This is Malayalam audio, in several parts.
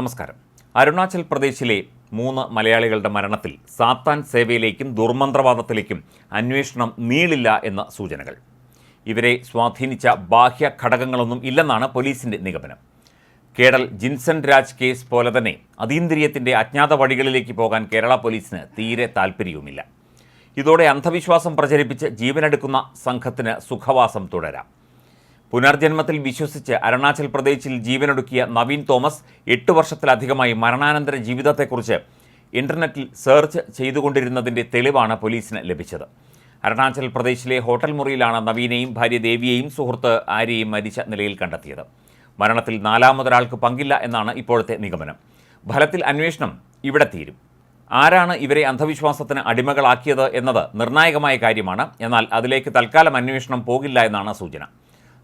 നമസ്കാരം. അരുണാചൽ പ്രദേശിലെ മൂന്ന് മലയാളികളുടെ മരണത്തിൽ സാത്താൻ സേവയിലേക്കും ദുർമന്ത്രവാദത്തിലേക്കും അന്വേഷണം നീളില്ല എന്ന സൂചനകൾ. ഇവരെ സ്വാധീനിച്ച ബാഹ്യ ഘടകങ്ങളൊന്നും ഇല്ലെന്നാണ് പോലീസിന്റെ നിഗമനം. കേഡൽ ജിൻസൺ രാജ് കേസ് പോലെ തന്നെ അതീന്ദ്രിയത്തിന്റെ അജ്ഞാത വഴികളിലേക്ക് പോകാൻ കേരള പോലീസിന് തീരെ താൽപ്പര്യവുമില്ല. ഇതോടെ അന്ധവിശ്വാസം പ്രചരിപ്പിച്ച് ജീവനെടുക്കുന്ന സംഘത്തിന് സുഖവാസം തുടരാം. പുനർജന്മത്തിൽ വിശ്വസിച്ച് അരുണാചൽ പ്രദേശിൽ ജീവനൊടുക്കിയ നവീൻ തോമസ് എട്ട് വർഷത്തിലധികമായി മരണാനന്തര ജീവിതത്തെക്കുറിച്ച് ഇന്റർനെറ്റിൽ സെർച്ച് ചെയ്തുകൊണ്ടിരുന്നതിന്റെ തെളിവാണ് പോലീസിന് ലഭിച്ചത്. അരുണാചൽ പ്രദേശിലെ ഹോട്ടൽ മുറിയിലാണ് നവീനെയും ഭാര്യ ദേവിയെയും സുഹൃത്ത് ആര്യയും മരിച്ച നിലയിൽ കണ്ടെത്തിയത്. മരണത്തിൽ നാലാമതൊരാൾക്ക് പങ്കില്ല എന്നാണ് ഇപ്പോഴത്തെ നിഗമനം. ഫലത്തിൽ അന്വേഷണം ഇവിടെ തീരും. ആരാണ് ഇവരെ അന്ധവിശ്വാസത്തിന് അടിമകളാക്കിയത് എന്നത് നിർണായകമായ കാര്യമാണ്. എന്നാൽ അതിലേക്ക് തൽക്കാലം അന്വേഷണം പോകില്ല എന്നാണ് സൂചന.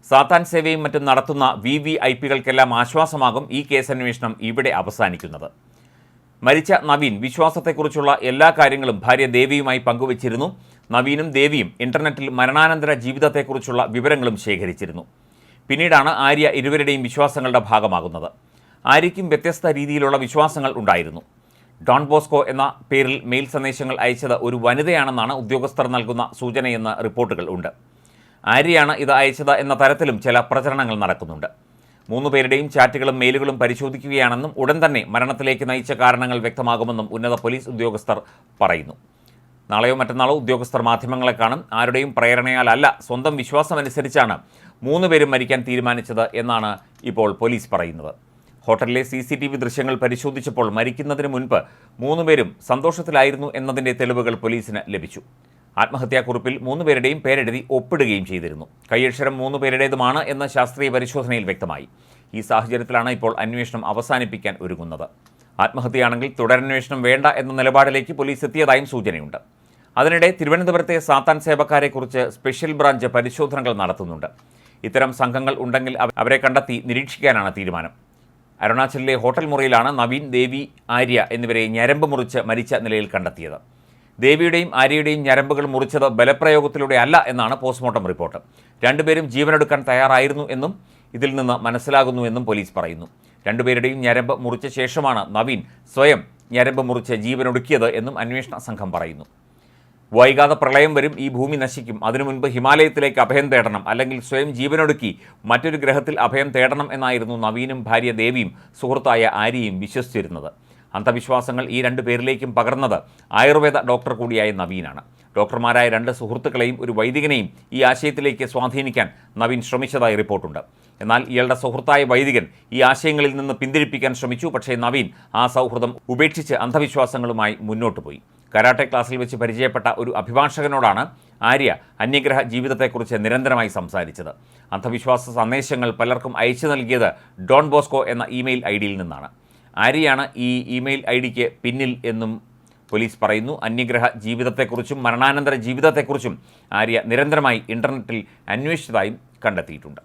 സാത്താൻ സേവയും മറ്റും നടത്തുന്ന വി വി ഐ പികൾക്കെല്ലാം ആശ്വാസമാകും ഈ കേസന്വേഷണം ഇവിടെ അവസാനിക്കുന്നത്. മരിച്ച നവീൻ വിശ്വാസത്തെക്കുറിച്ചുള്ള എല്ലാ കാര്യങ്ങളും ഭാര്യ ദേവിയുമായി പങ്കുവച്ചിരുന്നു. നവീനും ദേവിയും ഇന്റർനെറ്റിൽ മരണാനന്തര ജീവിതത്തെക്കുറിച്ചുള്ള വിവരങ്ങളും ശേഖരിച്ചിരുന്നു. പിന്നീടാണ് ആര്യ ഇരുവരുടെയും വിശ്വാസങ്ങളുടെ ഭാഗമാകുന്നത്. ആര്യയ്ക്കും വ്യത്യസ്ത രീതിയിലുള്ള വിശ്വാസങ്ങൾ ഉണ്ടായിരുന്നു. ഡോൺ ബോസ്കോ എന്ന പേരിൽ മെയിൽ സന്ദേശങ്ങൾ അയച്ചത് ഒരു വനിതയാണെന്നാണ് ഉദ്യോഗസ്ഥർ നൽകുന്ന സൂചനയെന്ന് റിപ്പോർട്ടുകൾ ഉണ്ട്. ആര്യയാണ് ഇത് അയച്ചത് എന്ന തരത്തിലും ചില പ്രചരണങ്ങൾ നടക്കുന്നുണ്ട്. മൂന്ന് പേരുടെയും ചാറ്റുകളും മെയിലുകളും പരിശോധിക്കുകയാണെന്നും ഉടൻ തന്നെ മരണത്തിലേക്ക് നയിച്ച കാരണങ്ങൾ വ്യക്തമാകുമെന്നും ഉന്നത പോലീസ് ഉദ്യോഗസ്ഥർ പറയുന്നു. നാളെയോ മറ്റന്നാളോ ഉദ്യോഗസ്ഥർ മാധ്യമങ്ങളെ കാണും. ആരുടെയും പ്രേരണയാലല്ല സ്വന്തം വിശ്വാസമനുസരിച്ചാണ് മൂന്ന് പേരും മരിക്കാൻ തീരുമാനിച്ചത് എന്നാണ് ഇപ്പോൾ പോലീസ് പറയുന്നത്. ഹോട്ടലിലെ സി സി ടി വി ദൃശ്യങ്ങൾ പരിശോധിച്ചപ്പോൾ മരിക്കുന്നതിന് മുൻപ് മൂന്ന് പേരും സന്തോഷത്തിലായിരുന്നു എന്നതിന്റെ തെളിവുകൾ പോലീസിന് ലഭിച്ചു. ആത്മഹത്യാക്കുറിപ്പിൽ മൂന്ന് പേരുടെയും പേരെഴുതി ഒപ്പിടുകയും ചെയ്തിരുന്നു. കൈയക്ഷരം മൂന്ന് പേരുടേതുമാണ് എന്ന ശാസ്ത്രീയ പരിശോധനയിൽ വ്യക്തമായി. ഈ സാഹചര്യത്തിലാണ് ഇപ്പോൾ അന്വേഷണം അവസാനിപ്പിക്കാൻ ഒരുങ്ങുന്നത്. ആത്മഹത്യയാണെങ്കിൽ തുടരന്വേഷണം വേണ്ട എന്ന നിലപാടിലേക്ക് പോലീസ് എത്തിയതായും സൂചനയുണ്ട്. അതിനിടെ തിരുവനന്തപുരത്തെ സാത്താൻ സേവക്കാരെക്കുറിച്ച് സ്പെഷ്യൽ ബ്രാഞ്ച് പരിശോധനകൾ നടത്തുന്നുണ്ട്. ഇത്തരം സംഘങ്ങൾ ഉണ്ടെങ്കിൽ അവരെ കണ്ടെത്തി നിരീക്ഷിക്കാനാണ് തീരുമാനം. അരുണാചലിലെ ഹോട്ടൽ മുറിയിലാണ് നവീൻ ദേവി ആര്യ എന്നിവരെ ഞരമ്പ് മുറിച്ച് മരിച്ച നിലയിൽ കണ്ടെത്തിയത്. ദേവിയുടെയും ആര്യയുടെയും ഞരമ്പുകൾ മുറിച്ചത് ബലപ്രയോഗത്തിലൂടെ അല്ല എന്നാണ് പോസ്റ്റ്മോർട്ടം റിപ്പോർട്ട്. രണ്ടുപേരും ജീവനെടുക്കാൻ തയ്യാറായിരുന്നു എന്നും ഇതിൽ നിന്ന് മനസ്സിലാകുന്നു എന്നും പോലീസ് പറയുന്നു. രണ്ടുപേരുടെയും ഞരമ്പ് മുറിച്ച ശേഷമാണ് നവീൻ സ്വയം ഞരമ്പ് മുറിച്ച് ജീവനൊടുക്കിയത് എന്നും അന്വേഷണ സംഘം പറയുന്നു. വൈകാതെ പ്രളയം വരും ഈ ഭൂമി നശിക്കും. അതിനു മുൻപ് ഹിമാലയത്തിലേക്ക് അഭയം തേടണം അല്ലെങ്കിൽ സ്വയം ജീവനൊടുക്കി മറ്റൊരു ഗ്രഹത്തിൽ അഭയം തേടണം എന്നായിരുന്നു നവീനും ഭാര്യ ദേവിയും സുഹൃത്തായ ആര്യയും വിശ്വസിച്ചിരുന്നത്. അന്ധവിശ്വാസങ്ങൾ ഈ രണ്ട് പേരിലേക്കും പകർന്നത് ആയുർവേദ ഡോക്ടർ കൂടിയായ നവീനാണ്. ഡോക്ടർമാരായ രണ്ട് സുഹൃത്തുക്കളെയും ഒരു വൈദികനെയും ഈ ആശയത്തിലേക്ക് സ്വാധീനിക്കാൻ നവീൻ ശ്രമിച്ചതായി റിപ്പോർട്ടുണ്ട്. എന്നാൽ ഇയാളുടെ സുഹൃത്തായ വൈദികൻ ഈ ആശയങ്ങളിൽ നിന്ന് പിന്തിരിപ്പിക്കാൻ ശ്രമിച്ചു. പക്ഷേ നവീൻ ആ സൗഹൃദം ഉപേക്ഷിച്ച് അന്ധവിശ്വാസങ്ങളുമായി മുന്നോട്ട് പോയി. കരാട്ടെ ക്ലാസ്സിൽ വെച്ച് പരിചയപ്പെട്ട ഒരു അഭിഭാഷകനോടാണ് ആര്യ അന്യഗ്രഹ ജീവിതത്തെക്കുറിച്ച് നിരന്തരമായി സംസാരിച്ചത്. അന്ധവിശ്വാസ സന്ദേശങ്ങൾ പലർക്കും അയച്ചു നൽകിയത് ഡോൺ ബോസ്കോ എന്ന ഇമെയിൽ ഐ ഡിയിൽ നിന്നാണ്. ആര്യയാണ് ഈ ഇമെയിൽ ഐ ഡിക്ക് പിന്നിൽ എന്നും പോലീസ് പറയുന്നു. അന്യഗ്രഹ ജീവിതത്തെക്കുറിച്ചും മരണാനന്തര ജീവിതത്തെക്കുറിച്ചും ആര്യ നിരന്തരമായി ഇന്റർനെറ്റിൽ അന്വേഷിച്ചതായും കണ്ടെത്തിയിട്ടുണ്ട്.